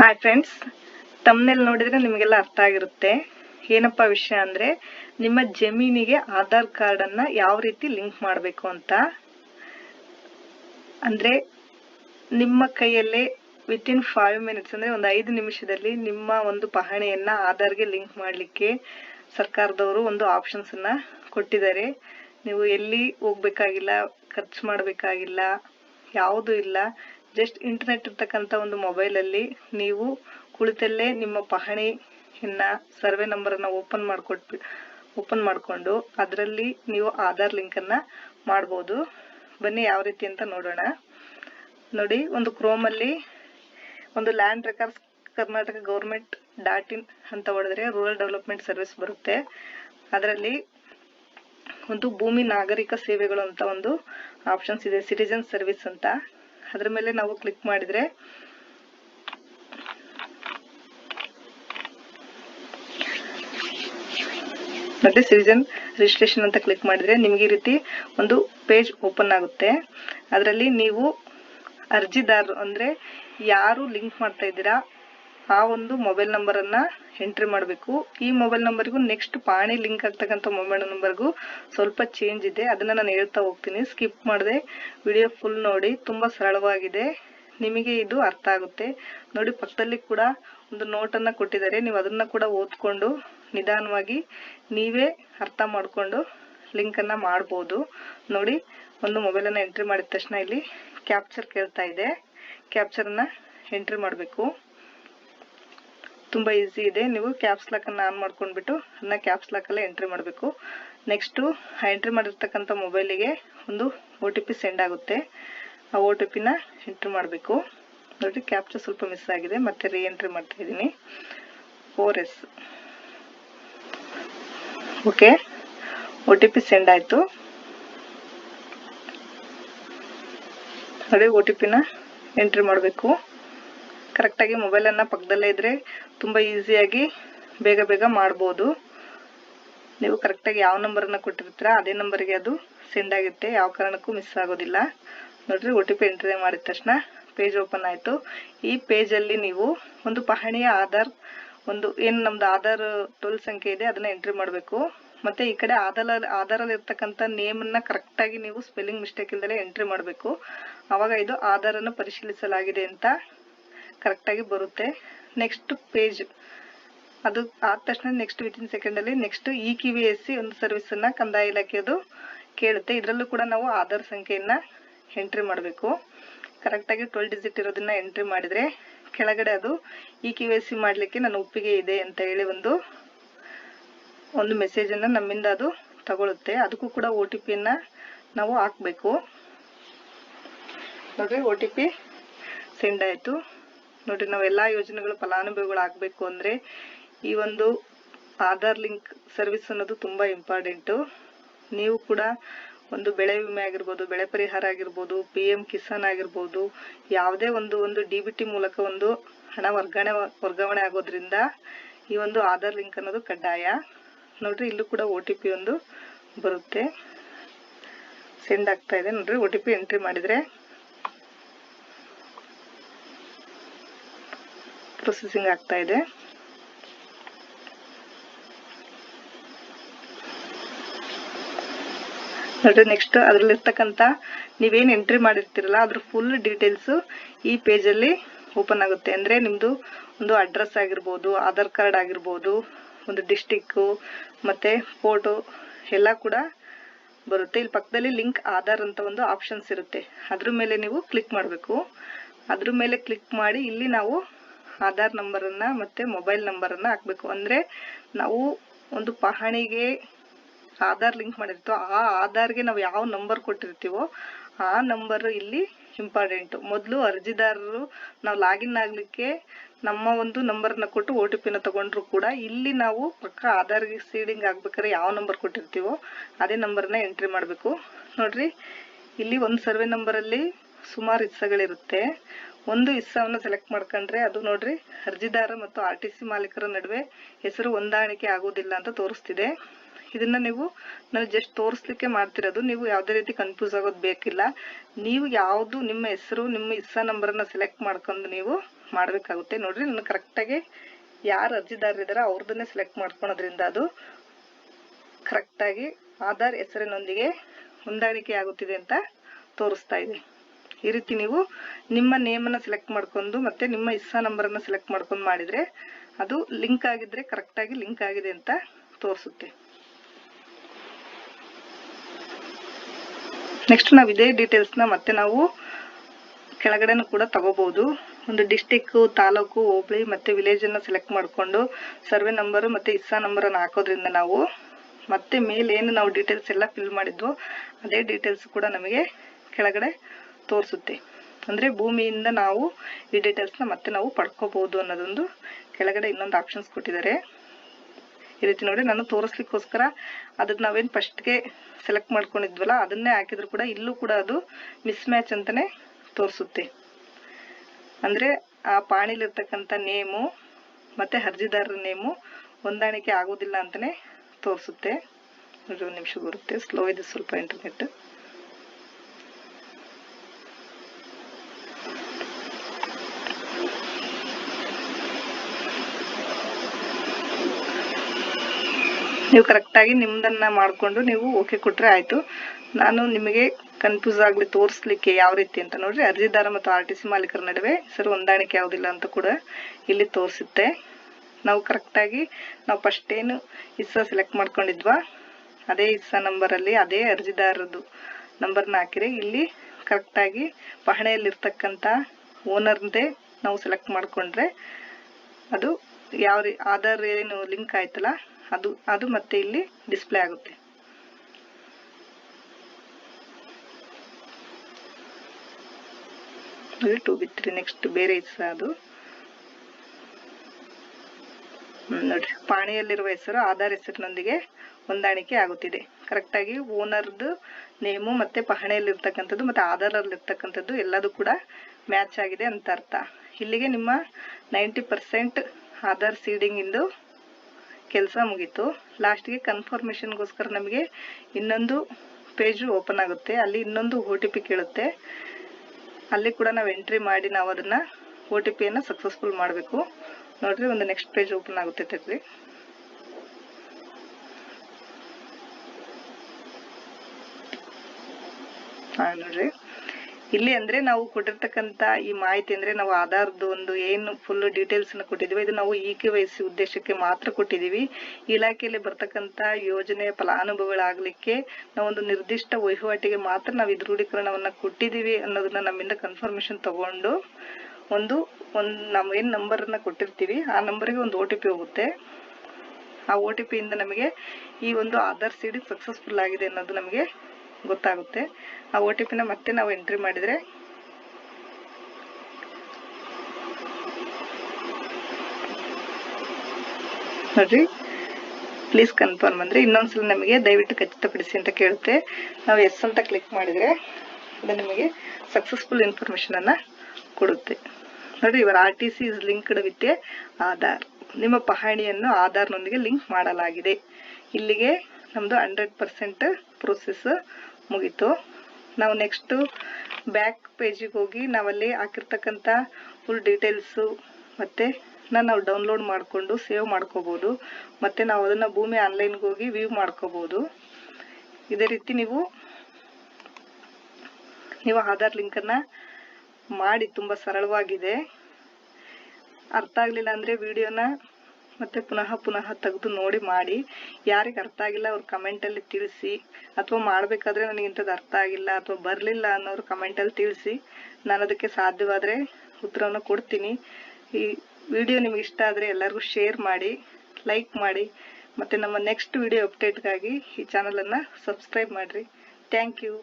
Hi friends ತಮ್ಮನೇಲಿ ನೋಡಿದ್ರೆ ನಿಮಗೆಲ್ಲ ಅರ್ಥ ಆಗಿರುತ್ತೆ. ಏನಪ್ಪ ವಿಷಯ ಅಂದ್ರೆ, ನಿಮ್ಮ ಜಮೀನಿಗೆ ಆಧಾರ್ ಕಾರ್ಡ್ ಅನ್ನ ಯಾವ ರೀತಿ ಲಿಂಕ್ ಮಾಡಬೇಕು ಅಂತ. ಅಂದ್ರೆ, ನಿಮ್ಮ ಕೈಯಲ್ಲೇ ವಿತ್ ಇನ್ ಫೈವ್ ಮಿನಿಟ್ಸ್ ಅಂದ್ರೆ ಒಂದು ಐದು ನಿಮಿಷದಲ್ಲಿ ನಿಮ್ಮ ಒಂದು ಪಹಣಿಯನ್ನ ಆಧಾರ್ಗೆ ಲಿಂಕ್ ಮಾಡಲಿಕ್ಕೆ ಸರ್ಕಾರದವರು ಒಂದು ಆಪ್ಷನ್ಸ್ ಅನ್ನ ಕೊಟ್ಟಿದ್ದಾರೆ. ನೀವು ಎಲ್ಲಿ ಹೋಗ್ಬೇಕಾಗಿಲ್ಲ, ಖರ್ಚು ಮಾಡಬೇಕಾಗಿಲ್ಲ, ಯಾವುದು ಇಲ್ಲ. ಜಸ್ಟ್ ಇಂಟರ್ನೆಟ್ ಇರ್ತಕ್ಕಂಥ ಒಂದು ಮೊಬೈಲ್ ಅಲ್ಲಿ ನೀವು ಕುಳಿತಲ್ಲೇ ನಿಮ್ಮ ಪಹಣಿಯನ್ನ ಸರ್ವೆ ನಂಬರನ್ನು ಓಪನ್ ಮಾಡ್ಕೊಟ್ಬಿ ಓಪನ್ ಮಾಡ್ಕೊಂಡು ಅದರಲ್ಲಿ ನೀವು ಆಧಾರ್ ಲಿಂಕ್ ಅನ್ನ ಮಾಡ್ಬೋದು. ಬನ್ನಿ ಯಾವ ರೀತಿ ಅಂತ ನೋಡೋಣ. ನೋಡಿ, ಒಂದು ಕ್ರೋಮಲ್ಲಿ ಒಂದು land records Karnataka government dot in ಅಂತ ಹೊಡೆದ್ರೆ ರೂರಲ್ ಡೆವಲಪ್ಮೆಂಟ್ ಸರ್ವಿಸ್ ಬರುತ್ತೆ. ಅದರಲ್ಲಿ ಒಂದು ಭೂಮಿ ನಾಗರಿಕ ಸೇವೆಗಳು ಅಂತ ಒಂದು ಆಪ್ಷನ್ಸ್ ಇದೆ ಸಿಟಿಜನ್ ಸರ್ವಿಸ್ ಅಂತ. ಅದ್ರ ಮೇಲೆ ನಾವು ಕ್ಲಿಕ್ ಮಾಡಿದ್ರೆ ಮತ್ತೆ ಸಿಟಿಜನ್ ರಿಜಿಸ್ಟ್ರೇಷನ್ ಅಂತ ಕ್ಲಿಕ್ ಮಾಡಿದ್ರೆ ನಿಮ್ಗೆ ಈ ರೀತಿ ಒಂದು ಪೇಜ್ ಓಪನ್ ಆಗುತ್ತೆ. ಅದರಲ್ಲಿ ನೀವು ಅರ್ಜಿದಾರರು ಅಂದ್ರೆ ಯಾರು ಲಿಂಕ್ ಮಾಡ್ತಾ ಇದ್ದೀರಾ ಆ ಒಂದು ಮೊಬೈಲ್ ನಂಬರ್ ಅನ್ನ ಎಂಟ್ರಿ ಮಾಡಬೇಕು. ಈ ಮೊಬೈಲ್ ನಂಬರ್ಗೂ ನೆಕ್ಸ್ಟ್ ಪಾಣಿ ಲಿಂಕ್ ಆಗ್ತಕ್ಕಂಥ ಮೊಬೈಲ್ ನಂಬರ್ಗೂ ಸ್ವಲ್ಪ ಚೇಂಜ್ ಇದೆ. ಅದನ್ನ ನಾನು ಹೇಳ್ತಾ ಹೋಗ್ತೀನಿ. ಸ್ಕಿಪ್ ಮಾಡದೆ. ವಿಡಿಯೋ ಫುಲ್ ನೋಡಿ. ತುಂಬಾ ಸರಳವಾಗಿದೆ. ನಿಮಗೆ ಇದು ಅರ್ಥ ಆಗುತ್ತೆ. ನೋಡಿ, ಪಕ್ಕದಲ್ಲಿ ಕೂಡ ಒಂದು ನೋಟನ್ನು ಕೊಟ್ಟಿದ್ದಾರೆ. ನೀವು ಅದನ್ನ ಕೂಡ ಓದ್ಕೊಂಡು ನಿಧಾನವಾಗಿ ನೀವೇ ಅರ್ಥ ಮಾಡಿಕೊಂಡು ಲಿಂಕ್ ಅನ್ನ ಮಾಡ್ಬೋದು. ನೋಡಿ, ಒಂದು ಮೊಬೈಲ್ ಅನ್ನ ಎಂಟ್ರಿ ಮಾಡಿದ ತಕ್ಷಣ ಇಲ್ಲಿ ಕ್ಯಾಪ್ಚರ್ ಕೇಳ್ತಾ ಇದೆ. ಕ್ಯಾಪ್ಚರ್ ಅನ್ನ ಎಂಟ್ರಿ ಮಾಡಬೇಕು. ತುಂಬಾ ಈಸಿ ಇದೆ. ನೀವು ಕ್ಯಾಪ್ಸ್ ಲಾಕ್ ಅನ್ನ ಆನ್ ಮಾಡ್ಕೊಂಡ್ಬಿಟ್ಟು ಅದನ್ನ ಕ್ಯಾಪ್ಸ್ ಲಾಕಲ್ಲೇ ಎಂಟ್ರಿ ಮಾಡಬೇಕು. ನೆಕ್ಸ್ಟು ಎಂಟ್ರಿ ಮಾಡಿರ್ತಕ್ಕಂಥ ಮೊಬೈಲಿಗೆ ಒಂದು ಒ ಟಿ ಪಿ ಸೆಂಡ್ ಆಗುತ್ತೆ. ಆ ಒ ಟಿ ಪಿನ ಎಂಟ್ರಿ ಮಾಡಬೇಕು. ನೋಡಿ ಕ್ಯಾಪ್ಚರ್ ಸ್ವಲ್ಪ ಮಿಸ್ ಆಗಿದೆ. ಮತ್ತೆ ರೀ ಎಂಟ್ರಿ ಮಾಡ್ತಾ ಇದ್ದೀನಿ. Four S okay O T P send ಆಯಿತು. ನೋಡಿ ಒ ಟಿ ಪಿನ ಎಂಟ್ರಿ ಮಾಡಬೇಕು. ಕರೆಕ್ಟಾಗಿ ಮೊಬೈಲನ್ನು ಪಕ್ಕದಲ್ಲೇ ಇದ್ದರೆ ತುಂಬ ಈಸಿಯಾಗಿ ಬೇಗ ಬೇಗ ಮಾಡ್ಬೋದು. ನೀವು ಕರೆಕ್ಟಾಗಿ ಯಾವ ನಂಬರನ್ನು ಕೊಟ್ಟಿರ್ತೀರಾ ಅದೇ ನಂಬರ್ಗೆ ಅದು ಸೆಂಡ್ ಆಗುತ್ತೆ. ಯಾವ ಕಾರಣಕ್ಕೂ ಮಿಸ್ ಆಗೋದಿಲ್ಲ. ನೋಡಿರಿ ಒ ಟಿ ಪಿ ಎಂಟ್ರಿ ಮಾಡಿದ ತಕ್ಷಣ ಪೇಜ್ ಓಪನ್ ಆಯಿತು. ಈ ಪೇಜಲ್ಲಿ ನೀವು ಒಂದು ಪಹಣಿಯ ಆಧಾರ್, ಒಂದು ಏನು ನಮ್ದು ಆಧಾರ್ ಟೋಲ್ ಸಂಖ್ಯೆ ಇದೆ ಅದನ್ನ ಎಂಟ್ರಿ ಮಾಡಬೇಕು. ಮತ್ತೆ ಈ ಕಡೆ ಆಧಾರ ಆಧಾರಲ್ಲಿ ಇರ್ತಕ್ಕಂಥ ನೇಮನ್ನು ಕರೆಕ್ಟಾಗಿ ನೀವು ಸ್ಪೆಲ್ಲಿಂಗ್ ಮಿಸ್ಟೇಕ್ ಇಲ್ದಲೆ ಎಂಟ್ರಿ ಮಾಡಬೇಕು. ಆವಾಗ ಇದು ಆಧಾರನ್ನು ಪರಿಶೀಲಿಸಲಾಗಿದೆ ಅಂತ ಕರೆಕ್ಟಾಗಿ ಬರುತ್ತೆ. ನೆಕ್ಸ್ಟ್ ಪೇಜ್ ಅದು ಆದ ತಕ್ಷಣ next within ಸೆಕೆಂಡಲ್ಲಿ next E K V S C ಒಂದು ಸರ್ವಿಸನ್ನು ಕಂದಾಯ ಇಲಾಖೆಯದು ಕೇಳುತ್ತೆ. ಇದರಲ್ಲೂ ಕೂಡ ನಾವು ಆಧಾರ್ ಸಂಖ್ಯೆಯನ್ನು ಎಂಟ್ರಿ ಮಾಡಬೇಕು. ಕರೆಕ್ಟಾಗಿ ಟ್ವೆಲ್ ಡಿಜಿಟ್ ಇರೋದನ್ನ ಎಂಟ್ರಿ ಮಾಡಿದರೆ ಕೆಳಗಡೆ ಅದು E K V S C ಮಾಡಲಿಕ್ಕೆ ನನ್ನ ಒಪ್ಪಿಗೆ ಇದೆ ಅಂತ ಹೇಳಿ ಒಂದು ಒಂದು ಮೆಸೇಜನ್ನು ನಮ್ಮಿಂದ ಅದು ತಗೊಳುತ್ತೆ. ಅದಕ್ಕೂ ಕೂಡ ಒ ಟಿ ಪಿಯನ್ನು ನಾವು ಹಾಕಬೇಕು. ನೋಡ್ರಿ ಒ ಟಿ ಪಿ ಸೆಂಡ್ ಆಯಿತು. ನೋಡ್ರಿ ನಾವು ಎಲ್ಲ ಯೋಜನೆಗಳು ಫಲಾನುಭವಿಗಳು ಆಗಬೇಕು ಅಂದ್ರೆ ಈ ಒಂದು ಆಧಾರ್ ಲಿಂಕ್ ಸರ್ವಿಸ್ ಅನ್ನೋದು ತುಂಬಾ ಇಂಪಾರ್ಟೆಂಟು. ನೀವು ಕೂಡ ಒಂದು ಬೆಳೆ ವಿಮೆ ಆಗಿರ್ಬೋದು, ಬೆಳೆ ಪರಿಹಾರ ಆಗಿರ್ಬೋದು ಪಿ ಎಂ ಕಿಸಾನ್ ಆಗಿರ್ಬೋದು, ಯಾವುದೇ ಒಂದು ಒಂದು ಡಿ ಬಿ ಟಿ ಮೂಲಕ ಒಂದು ಹಣ ವರ್ಗಾವಣೆ ವರ್ಗಾವಣೆ ಆಗೋದ್ರಿಂದ ಈ ಒಂದು ಆಧಾರ್ ಲಿಂಕ್ ಅನ್ನೋದು ಕಡ್ಡಾಯ. ನೋಡ್ರಿ, ಇಲ್ಲೂ ಕೂಡ ಒ ಟಿ ಪಿ ಒಂದು ಬರುತ್ತೆ. ಸೆಂಡ್ ಆಗ್ತಾ ಇದೆ. ನೋಡ್ರಿ ಒ ಟಿ ಪಿ ಎಂಟ್ರಿ ಮಾಡಿದರೆ ಪ್ರೊಸೆಸಿಂಗ್ ಆಗ್ತಾ ಇದೆ ನೋಡ್ರಿ ನೆಕ್ಸ್ಟ್ ಅದ್ರಲ್ಲಿರ್ತಕ್ಕಂಥ ನೀವೇನ್ ಎಂಟ್ರಿ ಮಾಡಿರ್ತೀರಲ್ಲ, ಅದ್ರ ಫುಲ್ ಡೀಟೇಲ್ಸ್ ಈ ಪೇಜಲ್ಲಿ ಓಪನ್ ಆಗುತ್ತೆ. ಅಂದ್ರೆ ನಿಮ್ದು ಒಂದು ಅಡ್ರೆಸ್ ಆಗಿರ್ಬೋದು, ಆಧಾರ್ ಕಾರ್ಡ್ ಆಗಿರ್ಬೋದು, ಒಂದು ಡಿಸ್ಟಿಕ್ ಮತ್ತೆ ಫೋಟೋ ಎಲ್ಲ ಕೂಡ ಬರುತ್ತೆ. ಇಲ್ಲಿ ಪಕ್ಕದಲ್ಲಿ ಲಿಂಕ್ ಆಧಾರ್ ಅಂತ ಒಂದು ಆಪ್ಷನ್ಸ್ ಇರುತ್ತೆ. ಅದ್ರ ಮೇಲೆ ನೀವು ಕ್ಲಿಕ್ ಮಾಡಬೇಕು. ಅದ್ರ ಮೇಲೆ ಕ್ಲಿಕ್ ಮಾಡಿ ಇಲ್ಲಿ ನಾವು ಆಧಾರ್ ನಂಬರನ್ನು ಮತ್ತೆ ಮೊಬೈಲ್ ನಂಬರನ್ನು ಹಾಕ್ಬೇಕು. ಅಂದ್ರೆ ನಾವು ಒಂದು ಪಹಣಿಗೆ ಆಧಾರ್ ಲಿಂಕ್ ಮಾಡಿರ್ತೀವೋ, ಆ ಆಧಾರ್ಗೆ ನಾವು ಯಾವ ನಂಬರ್ ಕೊಟ್ಟಿರ್ತೀವೋ, ಆ ನಂಬರ್ ಇಲ್ಲಿ ಇಂಪಾರ್ಟೆಂಟ್. ಮೊದಲು ಅರ್ಜಿದಾರರು ನಾವು ಲಾಗಿನ್ ಆಗ್ಲಿಕ್ಕೆ ನಮ್ಮ ಒಂದು ನಂಬರ್ನ ಕೊಟ್ಟು ಒ ಟಿ ಪಿನ ತಗೊಂಡ್ರು ಕೂಡ ಇಲ್ಲಿ ನಾವು ಪಕ್ಕ ಆಧಾರ್ಗೆ ಸೀಡಿಂಗ್ ಆಗ್ಬೇಕಾದ್ರೆ ಯಾವ ನಂಬರ್ ಕೊಟ್ಟಿರ್ತೀವೋ ಅದೇ ನಂಬರ್ನ ಎಂಟ್ರಿ ಮಾಡಬೇಕು. ನೋಡ್ರಿ, ಇಲ್ಲಿ ಒಂದು ಸರ್ವೆ ನಂಬರಲ್ಲಿ ಸುಮಾರು ಹಿಸ್ಸಗಳಿರುತ್ತೆ. ಒಂದು ಹಿಸ್ಸವನ್ನು ಸೆಲೆಕ್ಟ್ ಮಾಡ್ಕೊಂಡ್ರೆ ಅದು ನೋಡ್ರಿ ಅರ್ಜಿದಾರ ಮತ್ತು ಆರ್ ಟಿ ಸಿ ಮಾಲೀಕರ ನಡುವೆ ಹೆಸರು ಹೊಂದಾಣಿಕೆ ಆಗೋದಿಲ್ಲ ಅಂತ ತೋರಿಸ್ತಿದೆ. ಇದನ್ನ ನೀವು ನಾನು ಜಸ್ಟ್ ತೋರಿಸ್ಲಿಕ್ಕೆ ಮಾಡ್ತಿರೋದು ನೀವು ಯಾವುದೇ ರೀತಿ ಕನ್ಫ್ಯೂಸ್ ಆಗೋದು ಬೇಕಿಲ್ಲ. ನೀವು ಯಾವುದು ನಿಮ್ಮ ಹೆಸರು, ನಿಮ್ಮ ಇಸ್ಸಾ ನಂಬರನ್ನ ಸೆಲೆಕ್ಟ್ ಮಾಡ್ಕೊಂಡು ನೀವು ಮಾಡಬೇಕಾಗುತ್ತೆ. ನೋಡ್ರಿ ನಾನು ಕರೆಕ್ಟಾಗಿ ಯಾರು ಅರ್ಜಿದಾರರಿದ್ದಾರೋ ಅವ್ರದನ್ನೇ ಸೆಲೆಕ್ಟ್ ಮಾಡ್ಕೊಳೋದ್ರಿಂದ ಅದು ಕರೆಕ್ಟಾಗಿ ಆಧಾರ್ ಹೆಸರಿನೊಂದಿಗೆ ಹೊಂದಾಣಿಕೆ ಆಗುತ್ತಿದೆ ಅಂತ ತೋರಿಸ್ತಾ ಇದೆ. ಈ ರೀತಿ ನೀವು ನಿಮ್ಮ ನೇಮನ್ನ ಸೆಲೆಕ್ಟ್ ಮಾಡ್ಕೊಂಡು ಮತ್ತೆ ನಿಮ್ಮ ಇಸ್ಸಾ ನಂಬರನ್ನು ಸೆಲೆಕ್ಟ್ ಮಾಡ್ಕೊಂಡು ಮಾಡಿದ್ರೆ ಅದು ಲಿಂಕ್ ಆಗಿದ್ರೆ ಕರೆಕ್ಟಾಗಿ ಲಿಂಕ್ ಆಗಿದೆ ಅಂತ ತೋರಿಸುತ್ತೆ. ನೆಕ್ಸ್ಟ್ ನಾವು ಇದೇ ಡೀಟೇಲ್ಸ್ನ ಮತ್ತೆ ನಾವು ಕೆಳಗಡೆನೂ ಕೂಡ ತಗೋಬಹುದು ಒಂದು ಡಿಸ್ಟಿಕ್ ತಾಲೂಕು ಹೋಬಳಿ ಮತ್ತೆ ವಿಲೇಜ್ ಅನ್ನ ಸೆಲೆಕ್ಟ್ ಮಾಡಿಕೊಂಡು ಸರ್ವೆ ನಂಬರ್ ಮತ್ತೆ ಇಸ್ಸಾ ನಂಬರ್ ಅನ್ನ ಹಾಕೋದ್ರಿಂದ ನಾವು ಮತ್ತೆ ಮೇಲೆ ಏನು ನಾವು ಡೀಟೇಲ್ಸ್ ಎಲ್ಲ ಫಿಲ್ ಮಾಡಿದ್ವು ಅದೇ ಡೀಟೇಲ್ಸ್ ಕೂಡ ನಮಗೆ ಕೆಳಗಡೆ ತೋರಿಸುತ್ತೆ. ಅಂದ್ರೆ ಭೂಮಿಯಿಂದ ನಾವು ಈ ಡೀಟೇಲ್ಸ್ನ ಮತ್ತೆ ನಾವು ಪಡ್ಕೋಬಹುದು ಅನ್ನೋದೊಂದು ಕೆಳಗಡೆ ಇನ್ನೊಂದು ಆಪ್ಷನ್ಸ್ ಕೊಟ್ಟಿದ್ದಾರೆ. ಈ ರೀತಿ ನೋಡಿ, ನಾನು ತೋರಿಸ್ಲಿಕ್ಕೋಸ್ಕರ ಅದಕ್ಕೆ ನಾವೇನು ಫಸ್ಟ್ಗೆ ಸೆಲೆಕ್ಟ್ ಮಾಡ್ಕೊಂಡಿದ್ವಲ್ಲ, ಅದನ್ನೇ ಹಾಕಿದ್ರು ಕೂಡ ಇಲ್ಲೂ ಕೂಡ ಅದು ಮಿಸ್ ಮ್ಯಾಚ್ ಅಂತಲೇ ತೋರಿಸುತ್ತೆ. ಅಂದ್ರೆ ಆ ಪಾಣಿಲಿರ್ತಕ್ಕಂಥ ನೇಮು ಮತ್ತೆ ಅರ್ಜಿದಾರರ ನೇಮು ಹೊಂದಾಣಿಕೆ ಆಗೋದಿಲ್ಲ ಅಂತಲೇ ತೋರಿಸುತ್ತೆ. ಒಂದು ನಿಮಿಷ ಬರುತ್ತೆ ಸ್ಲೋ ಇದೆ ಸ್ವಲ್ಪ ಇಂಟರ್ನೆಟ್ ನೀವು ಕರೆಕ್ಟಾಗಿ ನಿಮ್ದನ್ನ ಮಾಡಿಕೊಂಡು ನೀವು ಓಕೆ ಕೊಟ್ಟರೆ ಆಯಿತು. ನಾನು ನಿಮಗೆ ಕನ್ಫ್ಯೂಸ್ ಆಗಲಿ ತೋರಿಸ್ಲಿಕ್ಕೆ ಯಾವ ರೀತಿ ಅಂತ ನೋಡ್ರಿ. ಅರ್ಜಿದಾರ ಮತ್ತು ಆರ್ ಟಿ ಸಿ ಮಾಲೀಕರ ನಡುವೆ ಸರ್ ಹೊಂದಾಣಿಕೆ ಯಾವುದಿಲ್ಲ ಅಂತ ಕೂಡ ಇಲ್ಲಿ ತೋರಿಸುತ್ತೆ. ನಾವು ಕರೆಕ್ಟಾಗಿ ನಾವು ಫಸ್ಟ್ ಏನು ಇಸ್ಸಾ ಸೆಲೆಕ್ಟ್ ಮಾಡ್ಕೊಂಡಿದ್ವಾ, ಅದೇ ಇಸ್ಸಾ ನಂಬರಲ್ಲಿ ಅದೇ ಅರ್ಜಿದಾರದ್ದು ನಂಬರ್ನ ಹಾಕಿರಿ. ಇಲ್ಲಿ ಕರೆಕ್ಟಾಗಿ ಪಹಣೆಯಲ್ಲಿರ್ತಕ್ಕಂಥ ಓನರ್ದೇ ನಾವು ಸೆಲೆಕ್ಟ್ ಮಾಡಿಕೊಂಡ್ರೆ ಅದು ಯಾವ ರೀ, ಆಧಾರ್ ಏನು ಲಿಂಕ್ ಆಯ್ತಲ್ಲ ಅದು ಅದು ಮತ್ತೆ ಇಲ್ಲಿ ಡಿಸ್ಪ್ಲೇ ಆಗುತ್ತೆ. ಟೂ ಬಿ ತ್ರೀ ನೆಕ್ಸ್ಟ್ ಬೇರೆ ಇಸ ಅದು. ನೋಡ್ರಿ, ಪಾಣಿಯಲ್ಲಿರುವ ಹೆಸರು, ಆಧಾರ್ ಹೆಸರಿನೊಂದಿಗೆ ಹೊಂದಾಣಿಕೆ ಆಗುತ್ತಿದೆ. ಕರೆಕ್ಟಾಗಿ ಓನರ್ದು ನೇಮು ಮತ್ತೆ ಪಹಣೆಯಲ್ಲಿರ್ತಕ್ಕಂಥದ್ದು ಮತ್ತೆ ಆಧಾರಲ್ಲಿರ್ತಕ್ಕಂಥದ್ದು ಎಲ್ಲದೂ ಕೂಡ ಮ್ಯಾಚ್ ಆಗಿದೆ ಅಂತ ಅರ್ಥ. ಇಲ್ಲಿಗೆ ನಿಮ್ಮ ನೈಂಟಿ ಪರ್ಸೆಂಟ್ ಆಧಾರ್ ಸೀಡಿಂಗ್ ಇಂದು ಕೆಲಸ ಮುಗೀತು. ಲಾಸ್ಟ್ಗೆ ಕನ್ಫರ್ಮೇಷನ್ಗೋಸ್ಕರ ನಮಗೆ ಇನ್ನೊಂದು ಪೇಜು ಓಪನ್ ಆಗುತ್ತೆ. ಅಲ್ಲಿ ಇನ್ನೊಂದು ಒ ಟಿ ಪಿ ಕೇಳುತ್ತೆ. ಅಲ್ಲಿ ಕೂಡ ನಾವು ಎಂಟ್ರಿ ಮಾಡಿ ನಾವು ಅದನ್ನು ಓ ಟಿ ಪಿಯನ್ನು ಸಕ್ಸಸ್ಫುಲ್ ಮಾಡಬೇಕು. ನೋಡ್ರಿ ಒಂದು ನೆಕ್ಸ್ಟ್ ಪೇಜ್ ಓಪನ್ ಆಗುತ್ತೆ ತೆಗ್ರಿ ನೋಡ್ರಿ. ಇಲ್ಲಿ ಅಂದ್ರೆ ನಾವು ಕೊಟ್ಟಿರ್ತಕ್ಕಂತ ಈ ಮಾಹಿತಿ ಅಂದ್ರೆ ನಾವು ಆಧಾರ್ದು ಒಂದು ಏನು ಫುಲ್ ಡೀಟೇಲ್ಸ್ನ ಕೊಟ್ಟಿದೀವಿ ಇದು ನಾವು ಇ ಕೆ ವಹಿಸಿ ಉದ್ದೇಶಕ್ಕೆ ಮಾತ್ರ ಕೊಟ್ಟಿದೀವಿ ಇಲಾಖೆಯಲ್ಲಿ ಬರ್ತಕ್ಕಂತ ಯೋಜನೆ ಫಲಾನುಭವಿಗಳಾಗ್ಲಿಕ್ಕೆ ನಾವು ಒಂದು ನಿರ್ದಿಷ್ಟ ವಹಿವಾಟಿಗೆ ಮಾತ್ರ ನಾವು ಇದು ದೃಢೀಕರಣವನ್ನ ಕೊಟ್ಟಿದೀವಿ ಅನ್ನೋದನ್ನ ನಮ್ಮಿಂದ ಕನ್ಫರ್ಮೇಶನ್ ತಗೊಂಡು ಒಂದು, ಒಂದ್ ನಮ್ಮ ಏನು ನಂಬರ್ ಅನ್ನ ಕೊಟ್ಟಿರ್ತೀವಿ, ಆ ನಂಬರ್ಗೆ ಒಂದು ಓ ಟಿ ಪಿ ಹೋಗುತ್ತೆ. ಆ ಒ ಟಿ ಇಂದ ನಮಗೆ ಈ ಒಂದು ಆಧಾರ್ ಸಿಡಿ ಸಕ್ಸಸ್ಫುಲ್ ಆಗಿದೆ ಅನ್ನೋದು ನಮಗೆ ಗೊತ್ತಾಗುತ್ತೆ. ಆ ಒ ಟಿ ಪಿನ ಮತ್ತೆ ನಾವು ಎಂಟ್ರಿ ಮಾಡಿದ್ರೆ ನೋಡ್ರಿ ಪ್ಲೀಸ್ ಕನ್ಫರ್ಮ್ ಅಂದ್ರೆ ಇನ್ನೊಂದ್ಸಲ ನಮಗೆ ದಯವಿಟ್ಟು ಖಚಿತಪಡಿಸಿ ಅಂತ ಕೇಳುತ್ತೆ. ನಾವು ಎಸ್ ಅಂತ ಕ್ಲಿಕ್ ಮಾಡಿದ್ರೆ ಅದು ನಿಮಗೆ ಸಕ್ಸಸ್ಫುಲ್ ಇನ್ಫಾರ್ಮೇಶನ್ ಅನ್ನ ಕೊಡುತ್ತೆ. ನೋಡಿ ಇವರ R T C is linked with a Aadhaar ನಿಮ್ಮ ಪಹಣಿಯನ್ನು ಆಧಾರ್ನೊಂದಿಗೆ ಲಿಂಕ್ ಮಾಡಲಾಗಿದೆ. ಇಲ್ಲಿಗೆ ನಮ್ದು ಹಂಡ್ರೆಡ್ ಪರ್ಸೆಂಟ್ ಪ್ರೋಸೆಸ್ ಮುಗೀತು. ನಾವು ನೆಕ್ಸ್ಟು ಬ್ಯಾಕ್ ಪೇಜಿಗೆ ಹೋಗಿ ನಾವಲ್ಲಿ ಹಾಕಿರ್ತಕ್ಕಂಥ ಫುಲ್ ಡೀಟೇಲ್ಸು ಮತ್ತೆ ನಾವು ಡೌನ್ಲೋಡ್ ಮಾಡಿಕೊಂಡು ಸೇವ್ ಮಾಡ್ಕೋಬೋದು. ಮತ್ತು ನಾವು ಅದನ್ನು ಭೂಮಿ ಆನ್ಲೈನ್ಗೆ ಹೋಗಿ ವ್ಯೂ ಮಾಡ್ಕೋಬೋದು. ಇದೇ ರೀತಿ ನೀವು ನೀವು ಆಧಾರ್ ಲಿಂಕನ್ನು ಮಾಡಿ ತುಂಬ ಸರಳವಾಗಿದೆ. ಅರ್ಥ ಆಗಲಿಲ್ಲ ಅಂದರೆ ವಿಡಿಯೋನ ಮತ್ತೆ ಪುನಃ ಪುನಃ ತೆಗೆದು ನೋಡಿ ಮಾಡಿ. ಯಾರಿಗೆ ಅರ್ಥ ಆಗಿಲ್ಲ ಅವ್ರ ಕಮೆಂಟ್ ಅಲ್ಲಿ ತಿಳಿಸಿ. ಅಥವಾ ಮಾಡಬೇಕಾದ್ರೆ ನನಗೆ ಇಂಥದ್ದು ಅರ್ಥ ಆಗಿಲ್ಲ ಅಥವಾ ಬರಲಿಲ್ಲ ಅನ್ನೋರು ಕಮೆಂಟ್ ಅಲ್ಲಿ ತಿಳಿಸಿ. ನಾನು ಅದಕ್ಕೆ ಸಾಧ್ಯವಾದ್ರೆ ಉತ್ತರವನ್ನು ಕೊಡ್ತೀನಿ. ಈ ವಿಡಿಯೋ ನಿಮ್ಗೆ ಇಷ್ಟ ಆದ್ರೆ ಎಲ್ಲರಿಗೂ ಶೇರ್ ಮಾಡಿ ಲೈಕ್ ಮಾಡಿ, ಮತ್ತೆ ನಮ್ಮ ನೆಕ್ಸ್ಟ್ ವಿಡಿಯೋ ಅಪ್ಡೇಟ್ಗಾಗಿ ಈ ಚಾನಲನ್ನು ಸಬ್ಸ್ಕ್ರೈಬ್ ಮಾಡ್ರಿ. Thank you